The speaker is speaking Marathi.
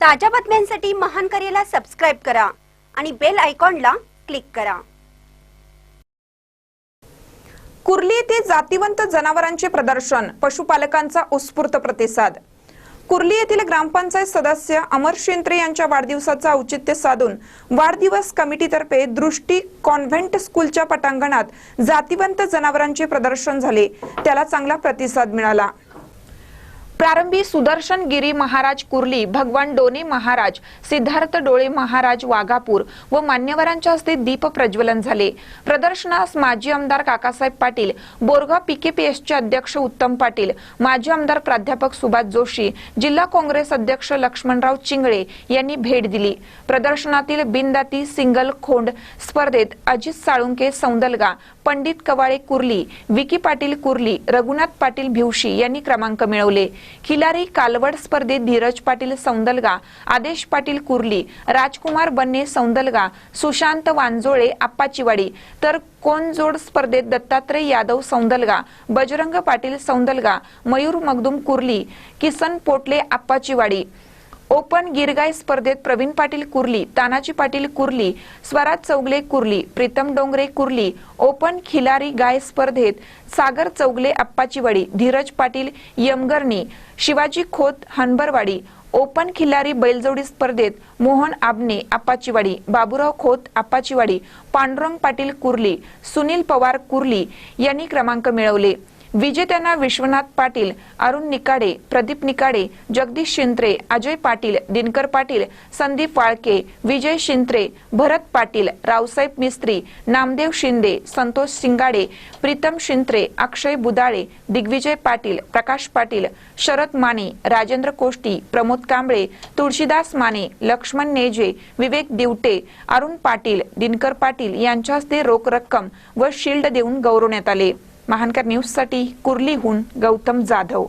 ताज्या बातम्यांसाठी महान करेला सबस्क्राईब करा आणि बेल आयकॉनला क्लिक करा. कुर्ली येथे जातीवंत जनावरांचे प्रदर्शन पशुपालकांचा उत्स्फूर्त प्रतिसाद. कुर्ली येथील ग्रामपंचायत सदस्य अमर शेंत्रे यांच्या वाढदिवसाचा औचित्य साधून वाढदिवस कमिटीतर्फे दृष्टी कॉन्व्हेंट स्कूलच्या पटांगणात जातीवंत जनावरांचे प्रदर्शन झाले. त्याला चांगला प्रतिसाद मिळाला. प्रारंभी सुदर्शन गिरी महाराज कुर्ली भगवान डोने महाराज सिद्धार्थ डोळे महाराज वाघापूर व मान्यवरांच्या हस्ते दीप प्रज्वलन झाले. प्रदर्शनास माजी आमदार काकासाहेब पाटील बोरगाव पीकेपीएसचे अध्यक्ष उत्तम पाटील माजी आमदार प्राध्यापक सुभाष जोशी जिल्हा काँग्रेस अध्यक्ष लक्ष्मणराव चिंगळे यांनी भेट दिली. प्रदर्शनातील बिनदाती सिंगल खोंड स्पर्धेत अजित साळुंके सौंदलगा पंडित कवाळे कुर्ली विकी पाटील कुर्ली रघुनाथ पाटील भिवशी यांनी क्रमांक मिळवले. खिलारी कालवड स्पर्धेत धीरज पाटील सौंदलगा आदेश पाटील कुर्ली राजकुमार बन्ने सौंदलगा सुशांत वांजोळे आप्पाचीवाडी तर कोणजोड स्पर्धेत दत्तात्रय यादव सौंदलगा बजरंग पाटील सौंदलगा मयूर मगदुम कुर्ली किसन पोटले आप्पाचीवाडी ओपन गिरगाय स्पर्धेत प्रवीण पाटील कुर्ली तानाजी पाटील कुर्ली स्वराज चौगले कुर्ली प्रीतम डोंगरे कुर्ली ओपन खिलारी गाय स्पर्धेत सागर चौगले अप्पाचीवाडी धीरज पाटील यमगर्णी शिवाजी खोत हनबरवाडी ओपन खिल्लारी बैलजोडी स्पर्धेत मोहन आबने आप्पाचीवाडी बाबुराव खोत आप्पाचीवाडी पांडुरंग पाटील कुर्ली सुनील पवार कुर्ली यांनी क्रमांक मिळवले. विजेत्यांना विश्वनाथ पाटील अरुण निकाडे प्रदीप निकाडे जगदीश शिंत्रे अजय पाटील दिनकर पाटील संदीप वाळके विजय शिंत्रे भरत पाटील रावसाहेब मिस्त्री नामदेव शिंदे संतोष सिंगाडे प्रीतम शिंत्रे अक्षय बुदाळे दिग्विजय पाटील प्रकाश पाटील शरद माने राजेंद्र कोष्टी प्रमोद कांबळे तुळशीदास माने लक्ष्मण नेजे विवेक दिवटे अरुण पाटील दिनकर पाटील यांच्या हस्ते रोख रक्कम व शिल्ड देऊन गौरवण्यात आले. महानकर न्यूजसाठी कुर्लीहून गौतम जाधव.